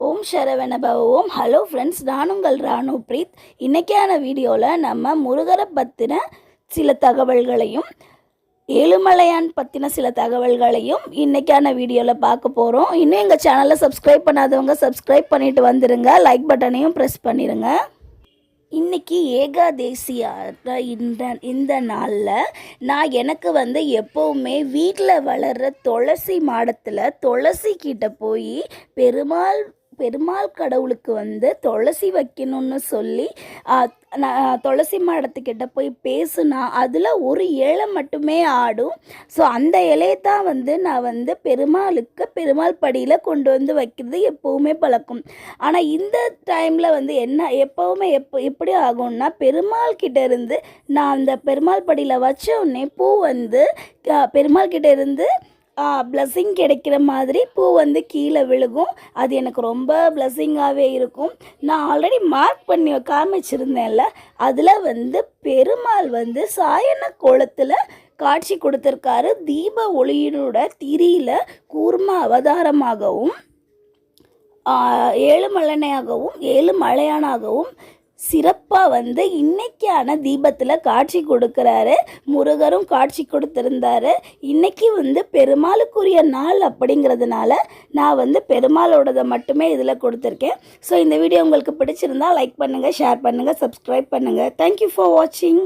ஓம் சரவணபவ ஓம் hello friends நான் உங்கள் ராணு breath. இன்றைக்கான வீடியோவில் நம்ம முருகரை பற்றின சில தகவல்களையும் ஏழுமலையான் பற்றின சில தகவல்களையும் இன்றைக்கான வீடியோவில் பார்க்க போகிறோம் இன்னும் எங்கள் சேனலை சப்ஸ்கிரைப் பண்ணாதவங்க சப்ஸ்கிரைப் பண்ணிட்டு வந்துடுங்க லைக் பட்டனையும் ப்ரெஸ் பண்ணிடுங்க இன்னைக்கு ஏகாதேசியாக இந்த இந்த நாளில் நான் எனக்கு வந்து எப்போவுமே வீட்டில் வளர்கிற துளசி மாடத்தில் துளசி கிட்ட போய் பெருமாள் பெருமாள் கடவுளுக்கு வந்து துளசி வைக்கணும்னு சொல்லி நான் துளசி மாடத்துக்கிட்ட போய் பேசுனா அதில் ஒரு இலை மட்டுமே ஆடும். ஸோ அந்த இலையை தான் வந்து நான் வந்து பெருமாளுக்கு பெருமாள் படியில் கொண்டு வந்து வைக்கிறது எப்போவுமே பழக்கம். ஆனால் இந்த டைமில் வந்து என்ன எப்போவுமே எப்போ எப்படி ஆகும்னா பெருமாள் கிட்ட இருந்து நான் அந்த பெருமாள் படியில் வச்ச உடனே பூ வந்து பெருமாள் கிட்ட இருந்து ப்ளஸ்ஸிங் கிடைக்கிற மாதிரி பூ வந்து கீழே விழுகும். அது எனக்கு ரொம்ப ப்ளஸ்ஸிங்காகவே இருக்கும். நான் ஆல்ரெடி மார்க் பண்ணி காமிச்சிருந்தேன்ல அதில் வந்து பெருமாள் வந்து சாயன கோலத்தில் காட்சி கொடுத்துருக்காரு. தீப ஒளியினோட திரியில் கூர்ம அவதாரமாகவும் ஏழு மலனையாகவும் ஏழு மலையானாகவும் சிறப்பாக வந்து இன்னைக்கான தீபத்தில் காட்சி கொடுக்குறாரு. முருகரும் காட்சி கொடுத்துருந்தாரு. இன்னைக்கு வந்து பெருமாளுக்குரிய நாள் அப்படிங்கிறதுனால நான் வந்து பெருமாளோடதை மட்டுமே இதில் கொடுத்துருக்கேன். ஸோ இந்த வீடியோ உங்களுக்கு பிடிச்சிருந்தா லைக் பண்ணுங்கள் ஷேர் பண்ணுங்கள் சப்ஸ்கிரைப் பண்ணுங்கள் தேங்க்யூ ஃபார் வாட்சிங்